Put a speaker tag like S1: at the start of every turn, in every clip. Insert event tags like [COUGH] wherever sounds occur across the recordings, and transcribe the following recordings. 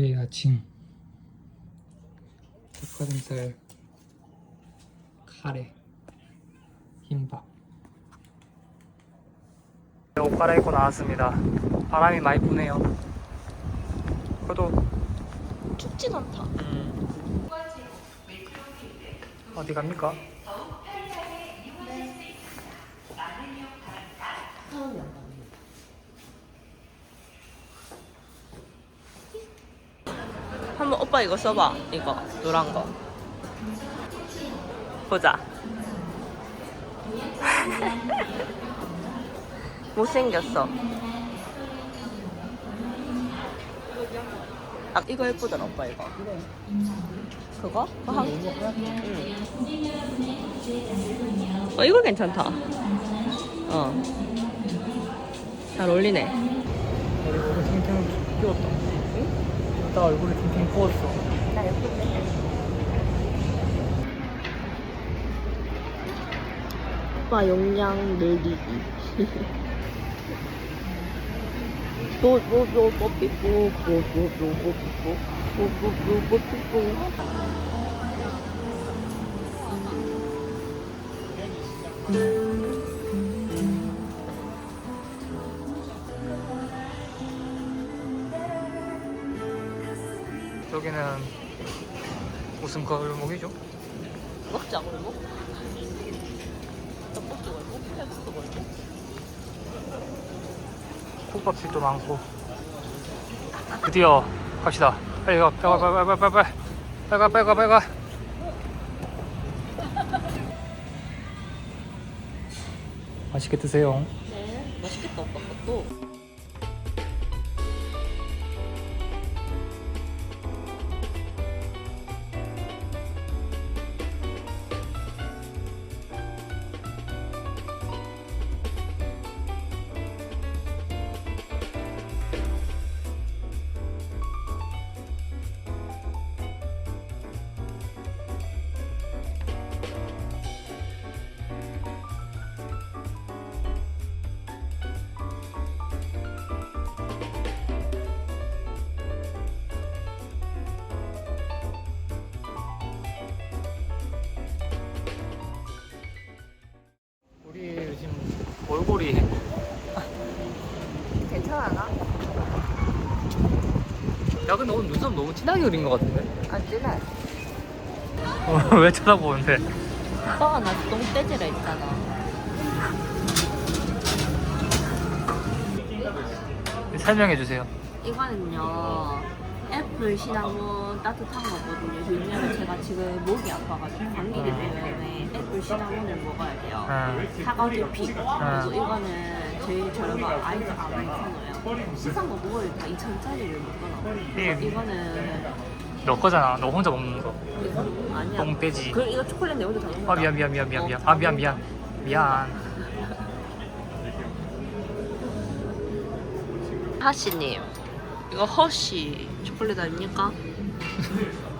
S1: 고래 야칭 닭가슴살 카레 흰밥. 옷 갈아입고 나왔습니다. 바람이 많이 부네요. 그래도
S2: 춥진 않다.
S1: 어디 갑니까?
S2: 한번 오빠 이거 써봐. 이거 노란 거. 보자. [LAUGHS] 못생겼어. 아 이거 예쁘더라 오빠 이거. 그거? 그거 한... 응. 어 이거 괜찮다. 어. 잘 어울리네.
S1: 끼웠다 응? 나 얼굴에 탱탱 부었어
S2: 나 예쁜데. 오빠 용량 늘리기. 뽀뽀뽀 뽀삐뽀 뽀뽀뽀 뽀삐뽀 뽀뽀뽀 뽀삐
S1: 여기는 무슨 골목이죠?
S2: 먹자 골목? 떡볶이 골목? 칼국수 골목?
S1: 국밥집도 많고 드디어 갑시다 빨리 가 빨리 가 빨리 가 빨리 가 빨리 가 빨리 가 빨리 가 맛있게 드세요
S2: 네 맛있겠다 오빠 것도
S1: 근데 오늘 눈썹 너무 진하게 그린 것 같은데?
S2: 안 진해.
S1: 어, [LAUGHS] 왜 쳐다보는데?
S2: 오빠가 나 똥돼지라 했잖아.
S1: 설명해 주세요.
S2: 이거는요 애플 시나몬 따뜻한 거거든요. 왜냐면 제가 지금 목이 아파가지고 감기기 때문에 애플 시나몬을 먹어야 돼요.
S1: 응.
S2: 사과즙 피 그래서 이거는 제일 저렴한 아이스 아메리카노예요. 비싼 거다 2천짜리를 먹거나 이거는
S1: 너 거잖아. 너 혼자 먹는 거.
S2: 이거 아니야.
S1: 똥돼지.
S2: 그 이거 초콜릿 내 혼자 다 먹는다
S1: 아 미안 미안 미안 미안 미안. 아 미안 미안. 미안.
S2: 하씨님 이거 허쉬 초콜릿 아닙니까?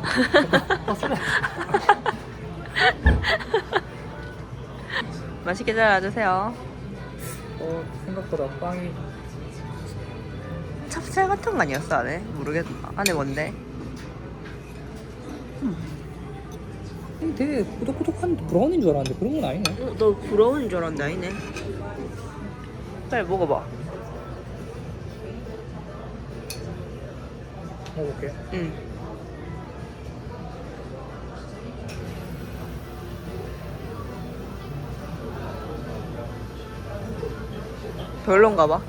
S2: [LAUGHS] 맛있게 잘 놔주세요
S1: 어 생각보다 빵이
S2: 찹쌀 같은 거 아니었어 안에? 모르겠다 안에 뭔데?
S1: 되게 꾸덕꾸덕한 브라운인 줄 알았는데 그런 건 아니네
S2: 어, 너 부러운 줄 알았는데 아니네 빨리 먹어봐
S1: 먹어볼게
S2: 응 별론가 봐.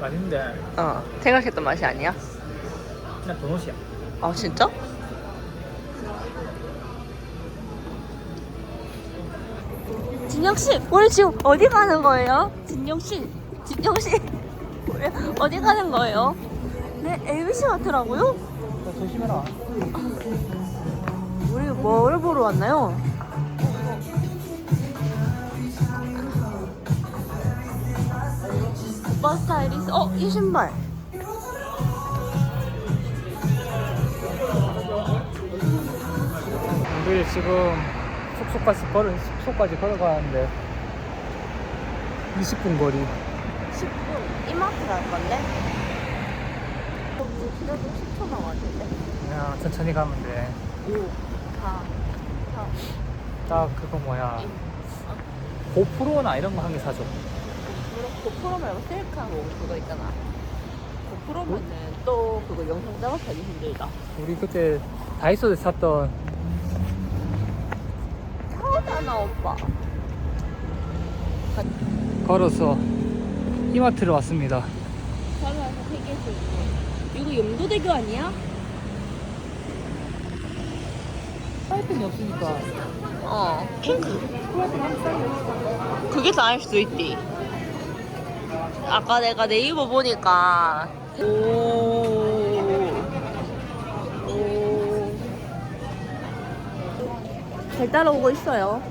S1: 아닌데
S2: 어, 생각했던 맛이 아니야?
S1: 그냥 도넛이야
S2: 아, 진짜? 진영 씨, 우리 지금 어디 가는 거예요? 진영 씨, 진영 씨, [LAUGHS] 우리 어디 가는 거예요? 네, ABC 같더라고요.
S1: 너 조심해라
S2: 우리 뭘 보러 왔나요? 오빠 스타일리스, 어, 이 신발.
S1: 우리 지금 숙소까지 걸어 숙소까지 걸어가는데 20분 거리
S2: 10분 이마트 갈 건데? 그래도 10초 남았는데.
S1: 그냥 천천히 가면 돼.
S2: 5, 4, 3.
S1: 딱 그거 뭐야. 고프로나 이런 거 한 개 사줘.
S2: 고프로 말고 셀카로 그거 있잖아. 고프로면은 또 그거 영상 작업하기 힘들다.
S1: 우리 그때 다이소에서 샀던
S2: 차오잖아 오빠.
S1: 걸어서 이마트를 왔습니다.
S2: 살아서 세계에서 이거 영도대교 아니야?
S1: 프라이팬이 없으니까
S2: 어. 그게 다일 수도 있디. 아까 내가 네이버 보니까 오. 오. 잘 따라오고 있어요.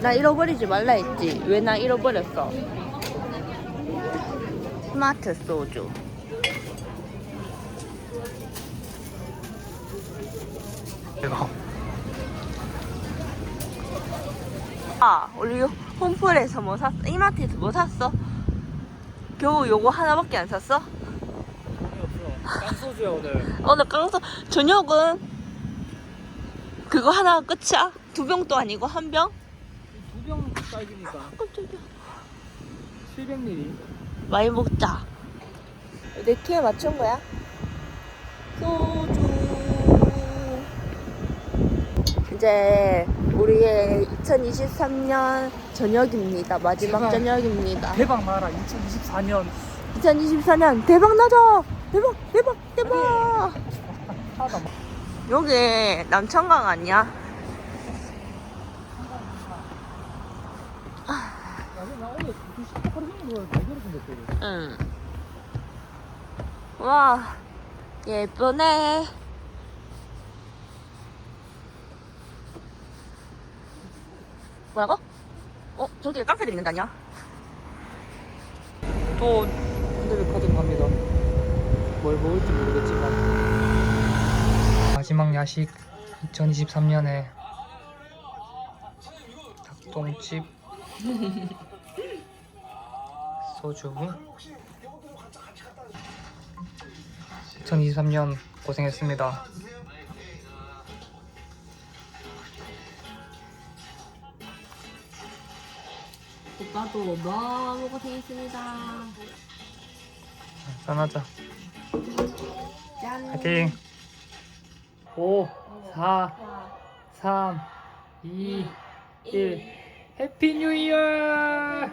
S2: 나 잃어버리지 말라 했지. 왜 나 잃어버렸어? 스마트 소주.
S1: 이거
S2: 아, 우리 홈플에서 뭐 샀어? 이마트에서 뭐 샀어? 겨우 요거 하나밖에 안 샀어?
S1: 없어. 깡소주야 오늘. [LAUGHS]
S2: 오늘 깡소 저녁은 그거 하나 끝이야? 두 병도 아니고 한 병?
S1: 두병 사이즈니까
S2: 깜짝이야.
S1: 700ml.
S2: 많이 먹자. 내 키에 맞춘 거야? 소주. 이제 우리의 2023년 저녁입니다. 마지막
S1: 제발.
S2: 저녁입니다.
S1: 대박 나라 2024년
S2: 2024년 대박 나자! 대박, 대박, 대박!
S1: 하다.
S2: 여기 남천강 아니야?
S1: 야, 근데 나 오늘 그 생겼거든.
S2: 응. 와, 예쁘네. 뭐라고? 어, 저기 카페도 있는 거 아니야?
S1: 또 현대백화점 갑니다. 뭘 먹을지 모르겠지만 마지막 야식 2023년에 닭똥집 [LAUGHS] 소주 2023년 고생했습니다.
S2: 오빠도 너무 고생했습니다.
S1: 짠하자.
S2: 짠.
S1: 파이팅! 5, 4, 3, 2, 1 해피 뉴 이어!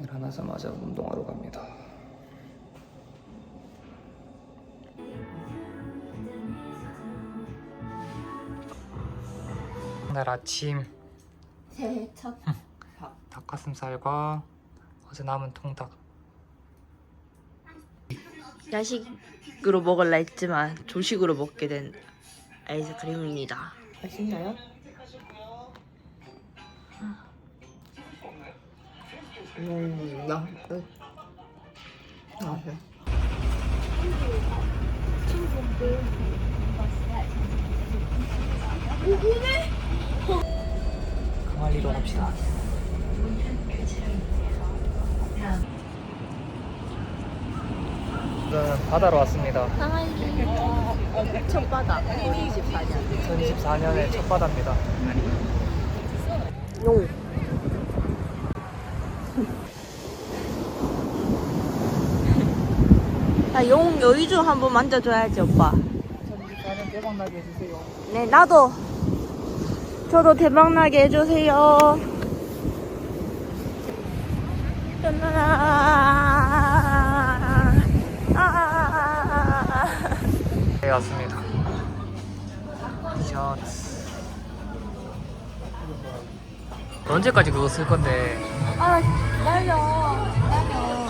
S1: 일어나자마자 운동하러 갑니다. 오늘 아침
S2: 새해 첫 [LAUGHS]
S1: 닭가슴살과 어제 남은 통닭
S2: 야식으로 먹을라 했지만 조식으로 먹게 된 아이스크림입니다. 맛있나요? 음, 나, 그, 맛있 어.
S1: 강할리로 갑시다. 저는 바다로 왔습니다.
S2: 첫 바다 2024년
S1: 2024년의 첫 바다입니다.
S2: 용 야, 용 여의주 한번 만져줘야지 오빠
S1: 2024년 대박 나게 해주세요.
S2: 네 나도 저도 대박나게 해주세요 아,
S1: 네, 왔습니다. 셔츠. 언제까지 그거 쓸 건데?
S2: 아 기다려 기다려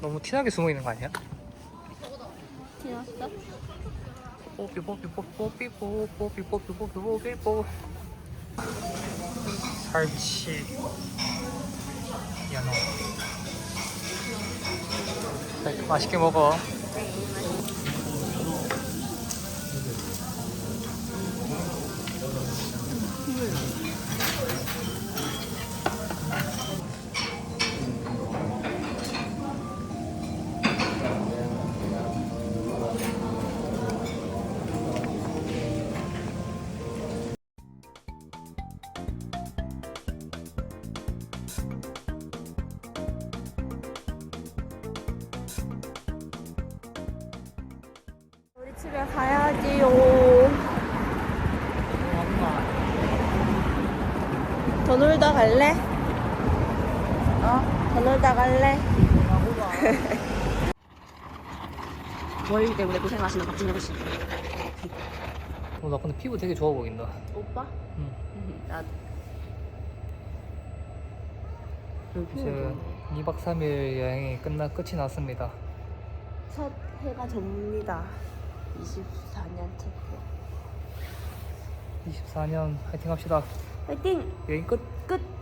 S1: 너무 티나게 숨어 있는 거 아니야?
S2: 지났어?
S1: 뽀삐 뽀삐 뽀삐 뽀삐 뽀삐 뽀삐 뽀삐 뽀 살치 연어 맛있게 먹어 음.
S2: 집에 가야지요.
S1: 엄마.
S2: 더 놀다 갈래?
S1: 어?
S2: 더 놀다 갈래? [LAUGHS] 월 때문에 고생하시는 박진영 씨.
S1: 어, 나 근데 피부 되게 좋아 보인다.
S2: 오빠?
S1: 응. [LAUGHS]
S2: 나도.
S1: 이제 2박 3일 여행이 끝나 끝이 났습니다.
S2: 첫 해가 접니다. 24년 첫 해.
S1: 24년 화이팅 합시다.
S2: 화이팅!
S1: 여행 끝.
S2: 끝!